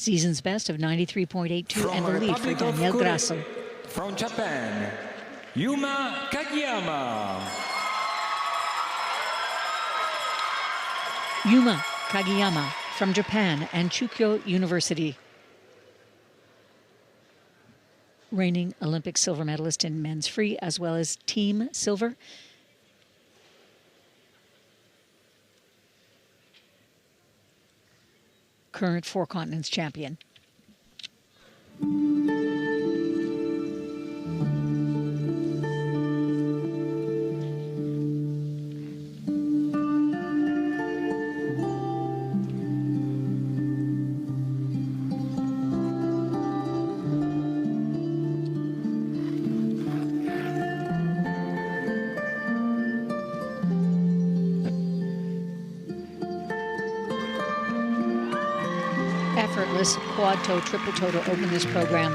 Season's best of 93.82 From and the lead for Daniel. Grasso. From Japan, Yuma Kagiyama. Yuma Kagiyama from Japan and Chukyo University. Reigning Olympic silver medalist in men's free as well as team silver. Current four continents champion. Effortless quad toe, triple toe to open this program.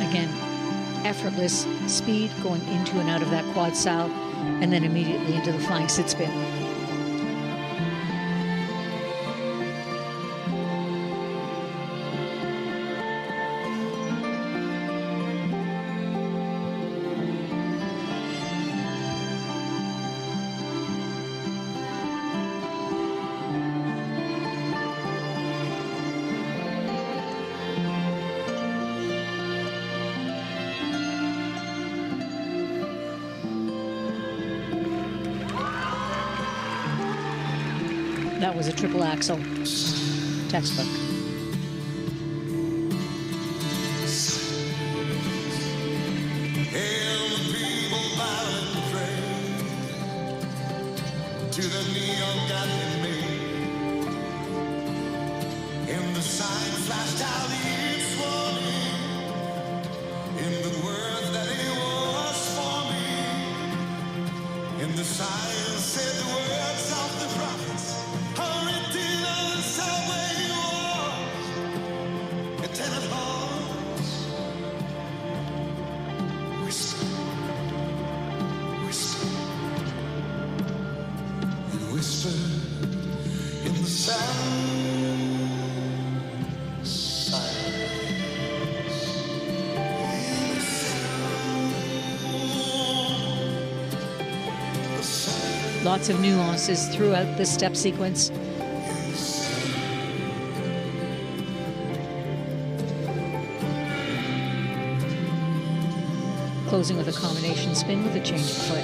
Again, effortless speed going into and out of that quad sow, and then immediately into the flying sit spin. That was a triple axle textbook. To the neon they made. And the sign flashed out Lots of nuances throughout the step sequence. Closing with a combination spin with a change of foot.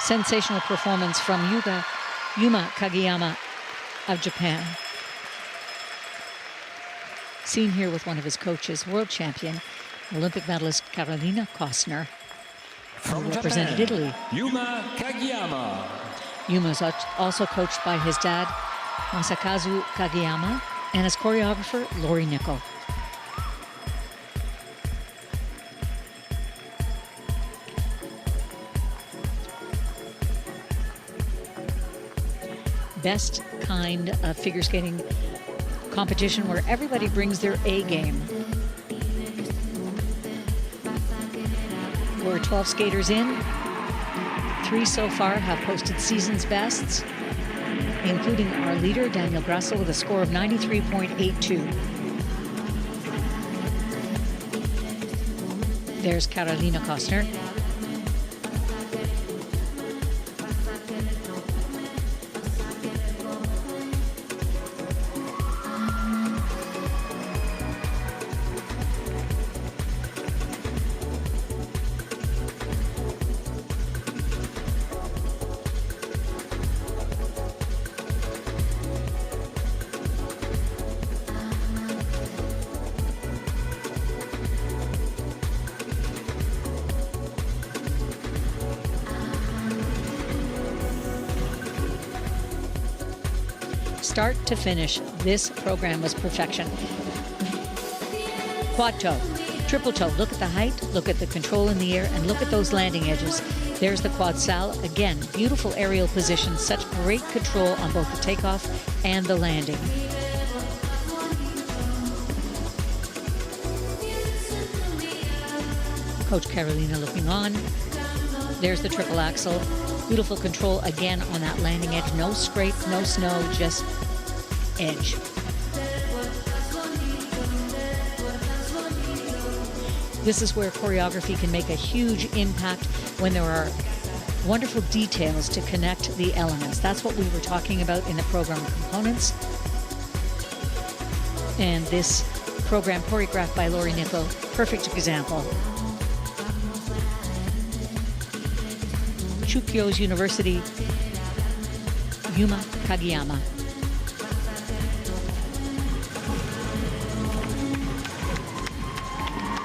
Sensational performance from Yuga Yuma Kageyama of Japan. Seen here with one of his coaches, world champion, Olympic medalist Carolina Kostner. From represented Japan, Italy. Yuma Kagiyama. Yuma is also coached by his dad, Masakazu Kageyama, and his choreographer, Lori Nickel. Best kind of figure skating competition where everybody brings their A game. We're 12 skaters in. Three so far have posted season's bests, including our leader, Daniel Grasso, with a score of 93.82. There's Carolina Kostner. Start to finish, this program was perfection. Quad toe, triple toe. Look at the height, look at the control in the air, and look at those landing edges. There's the quad sal. Again, beautiful aerial position, such great control on both the takeoff and the landing. Coach Carolina looking on. There's the triple axel. Beautiful control again on that landing edge. No scrape, no snow, just edge. This is where choreography can make a huge impact when there are wonderful details to connect the elements. That's what we were talking about in the program components. And this program choreographed by Lori Nickel, perfect example. Chukyo's University, Yuma Kageyama.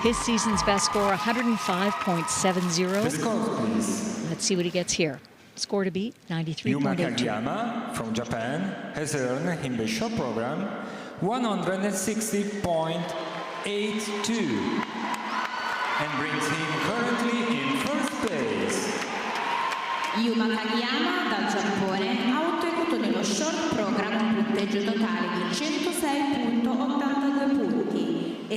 His season's best score, 105.70. The. Let's see what he gets here. Score to beat, Yuma 93.82. Kagiyama from Japan has earned in the short program 160.82 and brings him currently in first place. Yuma Kagiyama dal Giappone ha ottenuto nello short program un punteggio totale di 106.82 punti